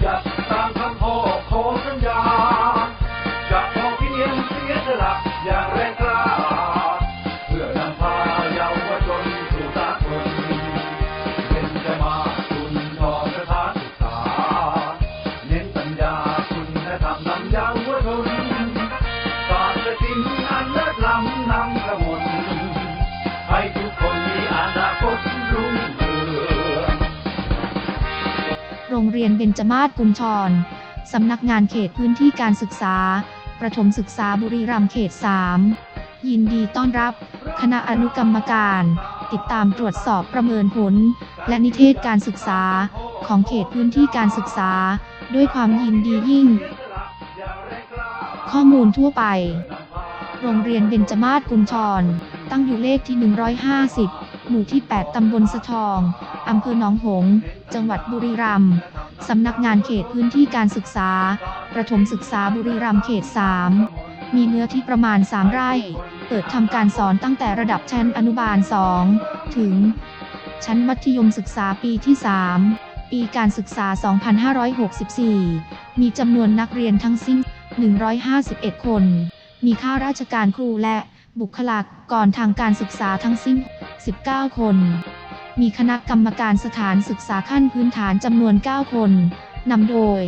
ใจ เรียนเบญจมาศกุญชร สำนักงานเขตพื้นที่การศึกษา ประถมศึกษาบุรีรัมย์เขต 3 ยินดีต้อนรับ คณะอนุกรรมการ ติดตามตรวจสอบประเมินผล และนิเทศการศึกษา ของเขตพื้นที่การศึกษา ด้วยความยินดียิ่ง ข้อมูลทั่วไป โรงเรียนเบญจมาศกุญชร ตั้งอยู่เลขที่ 150 หมู่ที่ 8 ตำบลสะทอง อำเภอหนองหงส์จังหวัดบุรีรัมย์ สำนักงานเขตพื้นที่การศึกษา ประถมศึกษาบุรีรัมย์เขต 3 มีเนื้อที่ประมาณ 3 ไร่ เปิดทำการสอนตั้งแต่ระดับชั้นอนุบาล 2 ถึง ชั้นมัธยมศึกษาปีที่ 3 ปีการศึกษา 2564 มีจำนวนนักเรียนทั้งสิ้น 151 คน มีข้าราชการครูและบุคลากรทางการศึกษาทั้งสิ้น 19 คน มีคณะกรรมการสถานศึกษาขั้นพื้นฐานจำนวน 9 คน นำโดย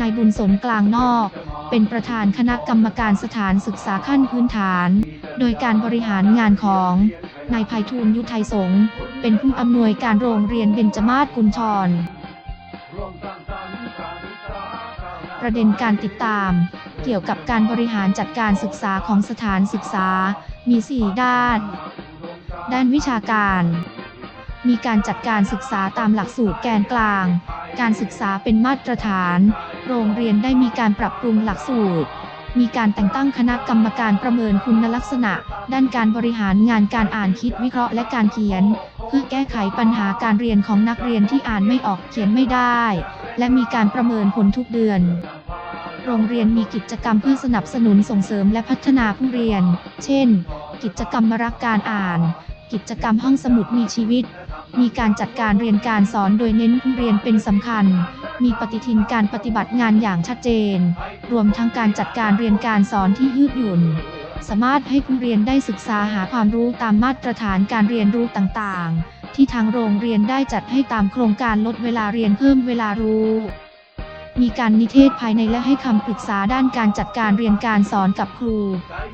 นายบุญสนกลางนอก เป็นประธานคณะกรรมการสถานศึกษาขั้นพื้นฐาน โดยการบริหารงานของ นายภัยทูลยุทธไทยสงฆ์เป็นผู้อำนวยการโรงเรียนเบญจมาศกุญชร ประเด็นการติดตาม เกี่ยวกับการบริหารจัดการศึกษาของสถานศึกษา มี 4 ด้าน ด้านวิชาการ มีการจัดการศึกษาตามหลักสูตรแกนกลาง การศึกษาเป็นมาตรฐาน โรงเรียนได้มีการปรับปรุงหลักสูตร มีการแต่งตั้งคณะกรรมการประเมินคุณลักษณะ ด้านการบริหารงานการอ่านคิดวิเคราะห์และการเขียน เพื่อแก้ไขปัญหาการเรียนของนักเรียนที่อ่านไม่ออกเขียนไม่ได้ และมีการประเมินผลทุกเดือนโรงเรียนมีกิจกรรมเพื่อสนับสนุนส่งเสริมและพัฒนาผู้เรียน เช่น กิจกรรมมรักการอ่าน กิจกรรมห้องสมุดมีชีวิต มีการจัดการเรียนการสอนโดยเน้นผู้เรียนเป็นสำคัญ มีปฏิทินการปฏิบัติงานอย่างชัดเจน รวมทั้งการจัดการเรียนการสอนที่ยืดหยุ่น สามารถให้ผู้เรียนได้ศึกษาหาความรู้ตามมาตรฐานการเรียนรู้ต่างๆ ที่ทางโรงเรียนได้จัดให้ตามโครงการลดเวลาเรียนเพิ่มเวลารู้มีการนิเทศภายในและให้คำปรึกษาด้านการจัดการเรียนการสอนกับครู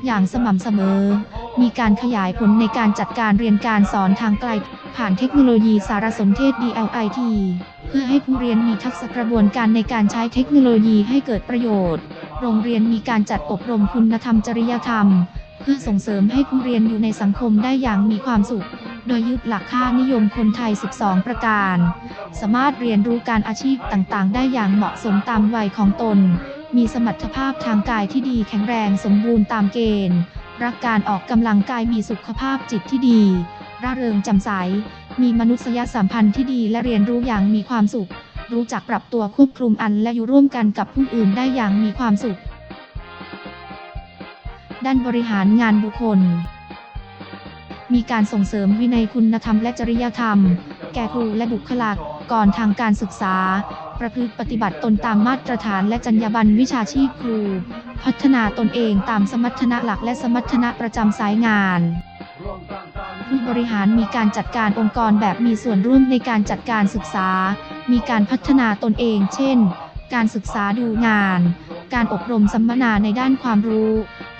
อย่างสม่ำเสมอ มีการขยายผลในการจัดการเรียนการสอนทางไกล ผ่านเทคโนโลยีสารสนเทศ DLIT เพื่อให้ผู้เรียนมีทักษะกระบวนการในการใช้เทคโนโลยีให้เกิดประโยชน์ โรงเรียนมีการจัดอบรมคุณธรรมจริยธรรม เพื่อส่งเสริมให้ผู้เรียนอยู่ในสังคมได้อย่างมีความสุข โดยยึดหลักค่านิยมคนไทย 12 ประการ สามารถเรียนรู้การอาชีพต่างๆ ได้อย่างเหมาะสมตามวัยของตน มีสมรรถภาพทางกายที่ดีแข็งแรงสมบูรณ์ตามเกณฑ์ รักการออกกำลังกายมีสุขภาพจิตที่ดี ร่าเริงจำใส มีมนุษยสัมพันธ์ที่ดีและเรียนรู้อย่างมีความสุข รู้จักปรับตัวควบคุมอันและอยู่ร่วมกันกับผู้อื่นได้อย่างมีความสุข ด้านบริหารงานบุคคล มีการส่งเสริมวินัยคุณธรรมและจริยธรรม แก่ครูและบุคลากรทางการศึกษา ประพฤติปฏิบัติตนตามมาตรฐานและจรรยาบรรณวิชาชีพครู พัฒนาตนเองตามสมรรถนะหลักและสมรรถนะประจำสายงานผู้บริหารมีการจัดการองค์กรแบบมีส่วนร่วมในการจัดการศึกษา มีการพัฒนาตนเอง เช่น การศึกษาดูงาน การอบรมสัมมนาในด้านความรู้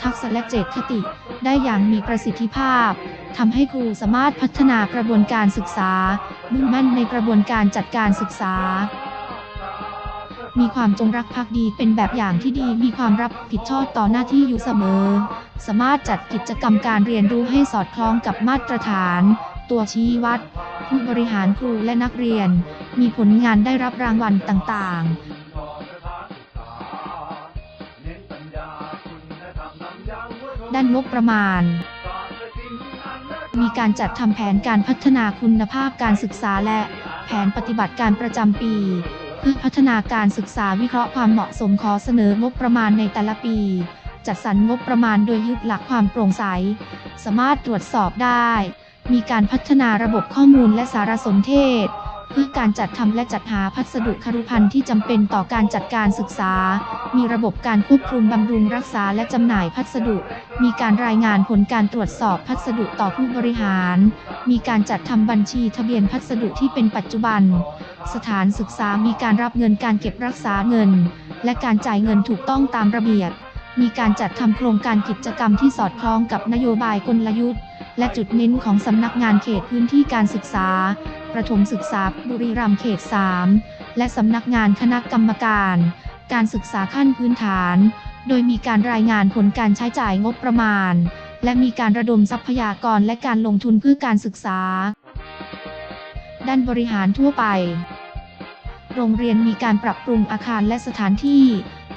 ทักษะและเจตคติ ได้อย่างมีประสิทธิภาพ ทำให้ครูสามารถพัฒนากระบวนการศึกษามุ่งมั่นในกระบวนการจัดการศึกษา มีความจงรักภักดีเป็นแบบอย่างที่ดี มีความรับผิดชอบต่อหน้าที่อยู่เสมอ สามารถจัดกิจกรรมการเรียนรู้ให้สอดคล้องกับมาตรฐาน ตัวชี้วัด ผู้บริหารครูและนักเรียน มีผลงานได้รับรางวัลต่างๆด้านงบประมาณ มีการจัดทำแผนการพัฒนาคุณภาพการศึกษาและแผนปฏิบัติการประจำปี พื่อพัฒนาการศึกษาวิเคราะห์ความเหมาะสมขอเสนองบประมาณในแต่ละปี จัดสรรงบประมาณโดยยึดหลักความโปร่งใส สามารถตรวจสอบได้ มีการพัฒนาระบบข้อมูลและสารสนเทศ พื่อการจัดทำและจัดหาพัสดุคารุภัณฑ์ที่จำเป็นต่อการจัดการศึกษา มีระบบการควบคุมบำรุงรักษาและจำหน่ายพัสดุ มีการรายงานผลการตรวจสอบพัสดุต่อผู้บริหาร มีการจัดทำบัญชีทะเบียนพัสดุที่เป็นปัจจุบัน สถานศึกษามีการรับเงินการเก็บรักษาเงิน และการจ่ายเงินถูกต้องตามระเบียบ มีการจัดทำโครงการกิจกรรมที่สอดคล้องกับนโยบายกลยุทธ์และจุดเน้นของสำนักงานเขตพื้นที่การศึกษา ประถมศึกษาบุรีรัมย์เขต 3 และสำนักงานคณะกรรมการ การศึกษาขั้นพื้นฐาน โดยมีการรายงานผลการใช้จ่ายงบประมาณ และมีการระดมทรัพยากรและการลงทุนเพื่อการศึกษา ด้านบริหารทั่วไป โรงเรียนมีการปรับปรุงอาคารและสถานที่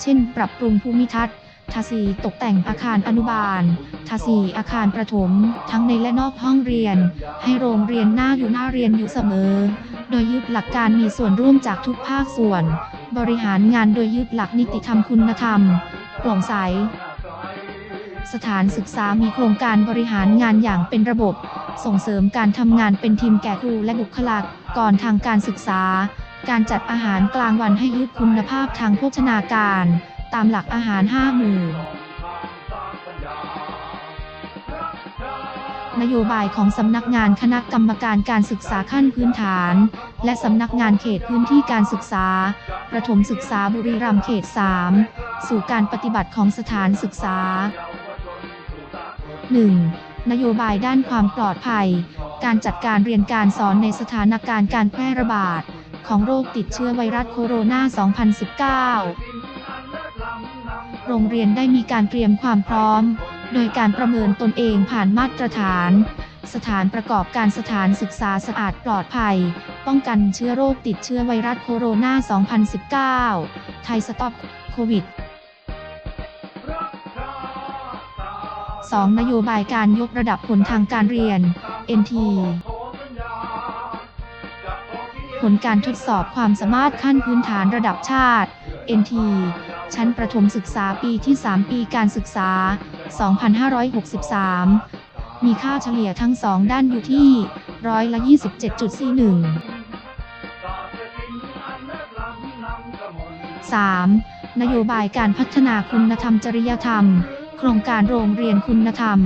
เช่น ปรับปรุงภูมิทัศน์ ทาสีตกแต่งอาคารอนุบาล ทาสีอาคารประถม ทั้งในและนอกห้องเรียน ให้โรงเรียนหน้าอยู่หน้าเรียนอยู่เสมอ โดยยึดหลักการมีส่วนร่วมจากทุกภาคส่วน บริหารงานโดยยึดหลักนิติธรรมคุณธรรมโปร่งใส สถานศึกษามีโครงการบริหารงานอย่างเป็นระบบ ส่งเสริมการทำงานเป็นทีมแก่ครูและบุคลากรทางการศึกษา การจัดอาหารกลางวันให้ยึดคุณภาพทางโภชนาการ ตามหลักอาหารห้าหมู่นโยบายของสำนักงานคณะกรรมการการศึกษาขั้นพื้นฐาน และสำนักงานเขตพื้นที่การศึกษา ประถมศึกษาบุรีรัมย์เขต 3 สู่การปฏิบัติของสถานศึกษา 1. นโยบายด้านความปลอดภัย การจัดการเรียนการสอนในสถานการณ์การแพร่ระบาด ของโรคติดเชื้อไวรัสโคโรนา 2019 โรงเรียนได้มีการเตรียมความพร้อม โดยการประเมินตนเองผ่านมาตรฐาน สถานประกอบการสถานศึกษาสะอาดปลอดภัย ป้องกันเชื้อโรคติดเชื้อไวรัสโคโรนา 2019 ไทยสต็อปโควิด 2. นโยบายการยกระดับผลทางการเรียน NT ผลการทดสอบความสามารถขั้นพื้นฐานระดับชาติ NT ชั้นประถมศึกษาปีที่ 3 ปีการศึกษา 2563 มีค่าเฉลี่ยทั้ง2ด้านอยู่ที่ร้อยละ27.41 3. นโยบายการพัฒนาคุณธรรมจริยธรรม โครงการโรงเรียนคุณธรรม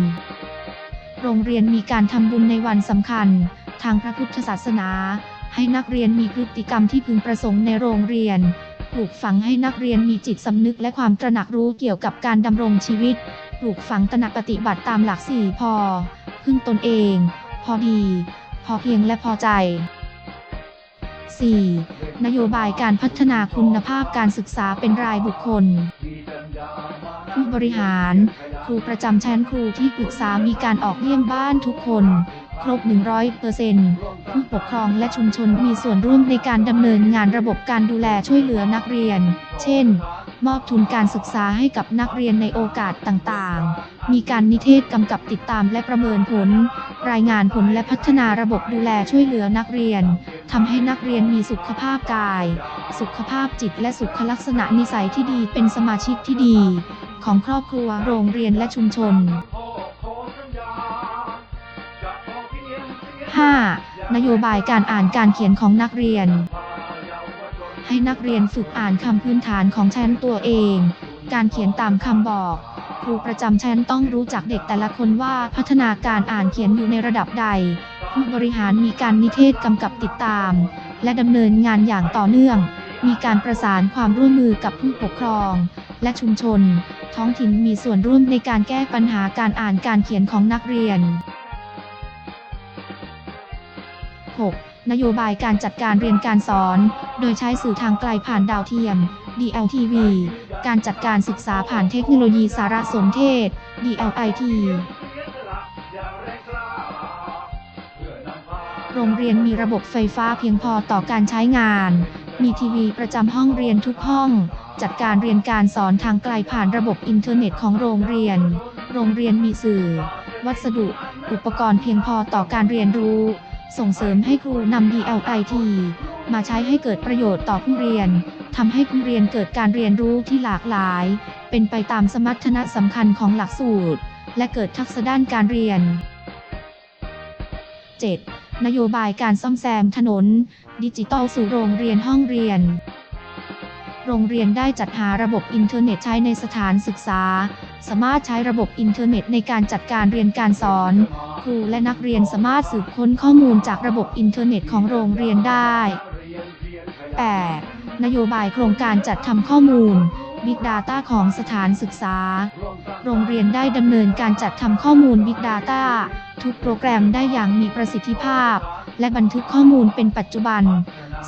โรงเรียนมีการทำบุญในวันสำคัญ ทางพระพุทธศาสนา ให้นักเรียนมีพฤติกรรมที่พึงประสงค์ในโรงเรียน ปลูกฝังให้นักเรียนมีจิตสำนึกและความตระหนักรู้เกี่ยวกับการดำรงชีวิต ปลูกฝังตระหนักปฏิบัติตามหลักสี่พอ พึ่งตนเอง พอดี พอเพียงและพอใจ 4. นโยบายการพัฒนาคุณภาพการศึกษาเป็นรายบุคคล ผู้บริหาร ครูประจำชั้นครูที่ปรึกษามีการออกเยี่ยมบ้านทุกคน ครบ 100%ผู้ปกครองและชุมชนมีส่วนร่วมในการดำเนินงานระบบการดูแลช่วยเหลือนักเรียน เช่น มอบทุนการศึกษาให้กับนักเรียนในโอกาสต่างๆ มีการนิเทศกำกับติดตามและประเมินผล รายงานผลและพัฒนาระบบดูแลช่วยเหลือนักเรียนทำให้นักเรียนมีสุขภาพกาย สุขภาพจิตและสุขลักษณะนิสัยที่ดีเป็นสมาชิกที่ดี ของครอบครัวโรงเรียนและชุมชน 5. นโยบายการอ่านการเขียนของนักเรียน ให้นักเรียนฝึกอ่านคำพื้นฐานของชั้นตัวเอง การเขียนตามคำบอก ครูประจำชั้นต้องรู้จักเด็กแต่ละคนว่าพัฒนาการอ่านเขียนอยู่ในระดับใด ผู้บริหารมีการนิเทศกำกับติดตาม และดำเนินงานอย่างต่อเนื่อง มีการประสานความร่วมมือกับผู้ปกครอง และชุมชน ท้องถิ่นมีส่วนร่วมในการแก้ปัญหาการอ่านการเขียนของนักเรียน 6. นโยบายการจัดการเรียนการสอน โดยใช้สื่อทางไกลผ่านดาวเทียม DLTV การจัดการศึกษาผ่านเทคโนโลยีสารสนเทศ DLIT โรงเรียนมีระบบไฟฟ้าเพียงพอต่อการใช้งาน มีทีวีประจำห้องเรียนทุกห้อง จัดการเรียนการสอนทางไกลผ่านระบบอินเทอร์เน็ตของโรงเรียน โรงเรียนมีสื่อ วัสดุ อุปกรณ์เพียงพอต่อการเรียนรู้ ส่งเสริมให้ครูนำ DLIT มาใช้ให้เกิดประโยชน์ต่อผู้เรียนทำให้ผู้เรียนเกิดการเรียนรู้ที่หลากหลาย เป็นไปตามสมรรถนะสำคัญของหลักสูตร และเกิดทักษะด้านการเรียน 7. นโยบายการซ่อมแซมถนน ดิจิตอลสู่โรงเรียนห้องเรียน โรงเรียนได้จัดหาระบบอินเทอร์เน็ตใช้ในสถานศึกษา สามารถใช้ระบบอินเทอร์เน็ตในการจัดการเรียนการสอน ครูและนักเรียนสามารถสืบค้นข้อมูลจากระบบอินเทอร์เน็ตของโรงเรียนได้ 8. นโยบายโครงการจัดทำข้อมูล Big Data ของสถานศึกษา โรงเรียนได้ดำเนินการจัดทำข้อมูล Big Data ทุกโปรแกรมได้อย่างมีประสิทธิภาพ และบันทึกข้อมูลเป็นปัจจุบัน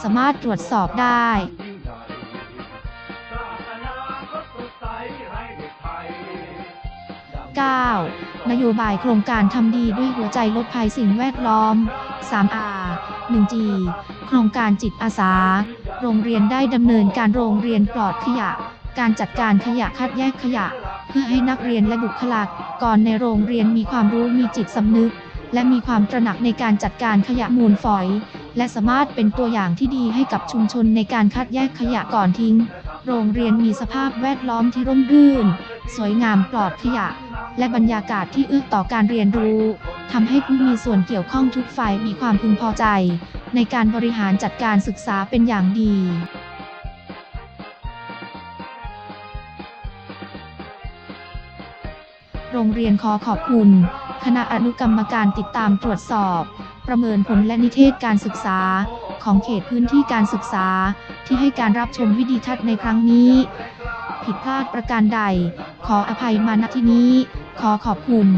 สามารถตรวจสอบได้ 9. นโยบายโครงการทำดีด้วยหัวใจลดภัยสิ่งแวดล้อม 3R 1G โครงการจิตอาสา โรงเรียนได้ดำเนินการโรงเรียนปลอดขยะ การจัดการขยะคัดแยกขยะ เพื่อให้นักเรียนและบุคลากรในโรงเรียนมีความรู้มีจิตสำนึก และมีความตระหนักในการจัดการขยะมูลฝอย และสามารถเป็นตัวอย่างที่ดีให้กับชุมชนในการคัดแยกขยะก่อนทิ้ง โรงเรียนมีสภาพแวดล้อมที่ร่มรื่น สวยงามปลอดขยะ และบรรยากาศที่เอื้อต่อการเรียนรู้ทำให้ผู้มีส่วนเกี่ยวข้องทุกฝ่ายมีความพึงพอใจ ในการบริหารจัดการศึกษาเป็นอย่างดีโรงเรียนขอขอบคุณ คณะอนุกรรมการติดตามตรวจสอบ ประเมินผลและนิเทศการศึกษา ของเขตพื้นที่การศึกษา ที่ให้การรับชมวิดีทัศน์ในครั้งนี้ ผิดพลาดประการใด ขออภัยมาณที่นี้ ขอขอบคุณ